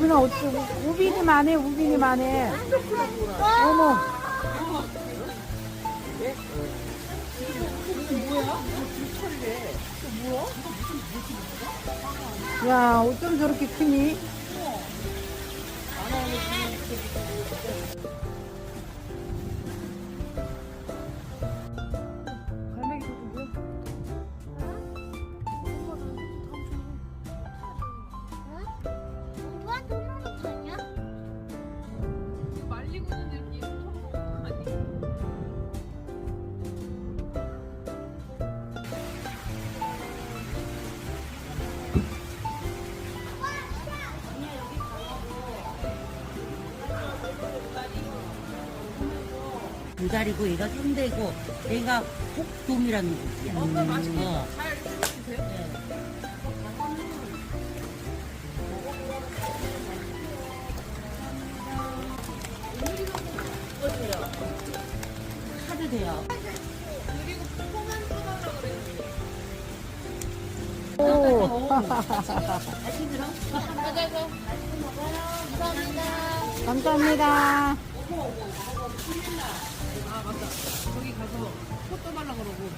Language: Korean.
우빈아 어떻게 우빈이 만해 우빈이 만해 어머. 야 어쩜 저렇게 크니 두 달이고 얘가 흉대고 얘가 폭돔이라는 거지야. 어, 그거 맛있게 어. 잘 드세요. 하도 돼요. 그리고 포만 써달라 그래. 오 다시 들어? 감사합니다. 감사합니다 아 맞다. 거기 가서 포 떠달라 그러고.